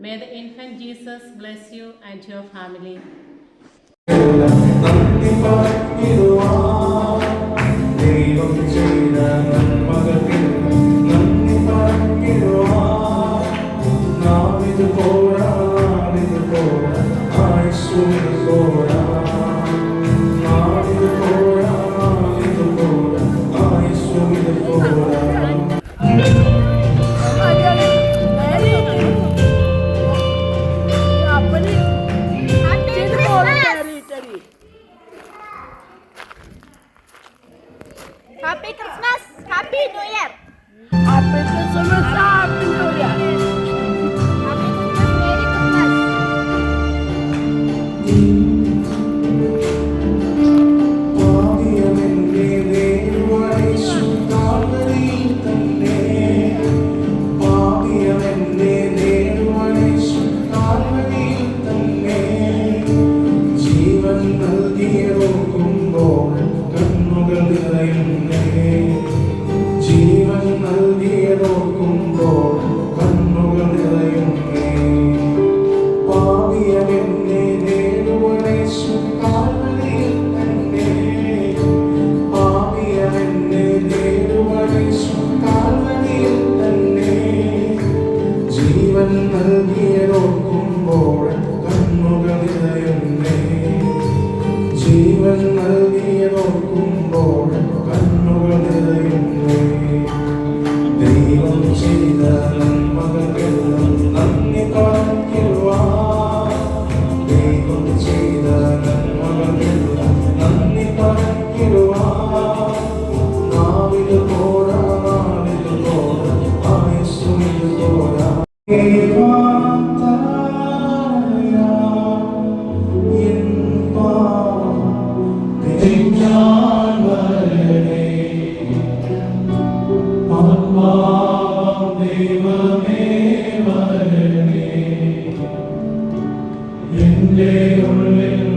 May the infant Jesus bless you and your family.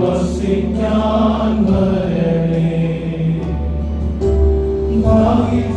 വസിക്കാൻ വരണേ ഭാഗ്യം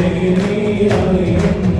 me, I am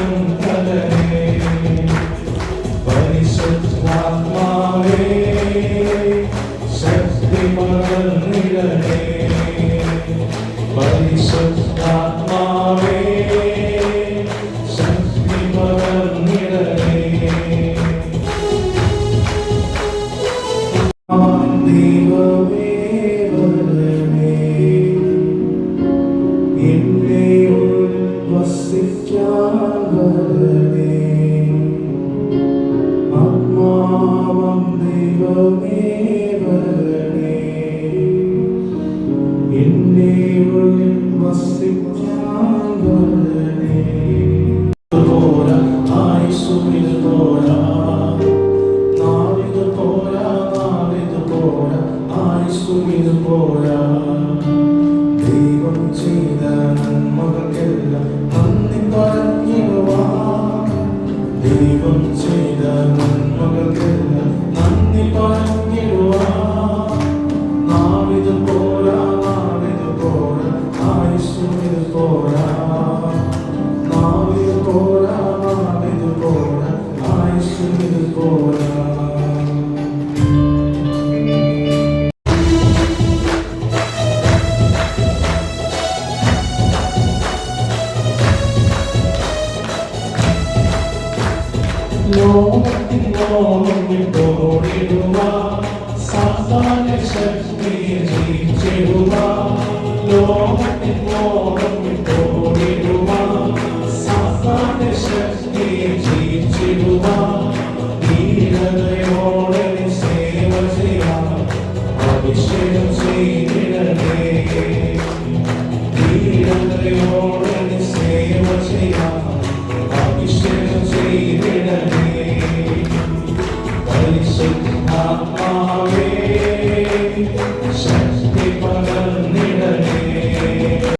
வாழ்வதே ஆத்மாவம் தெய்வம்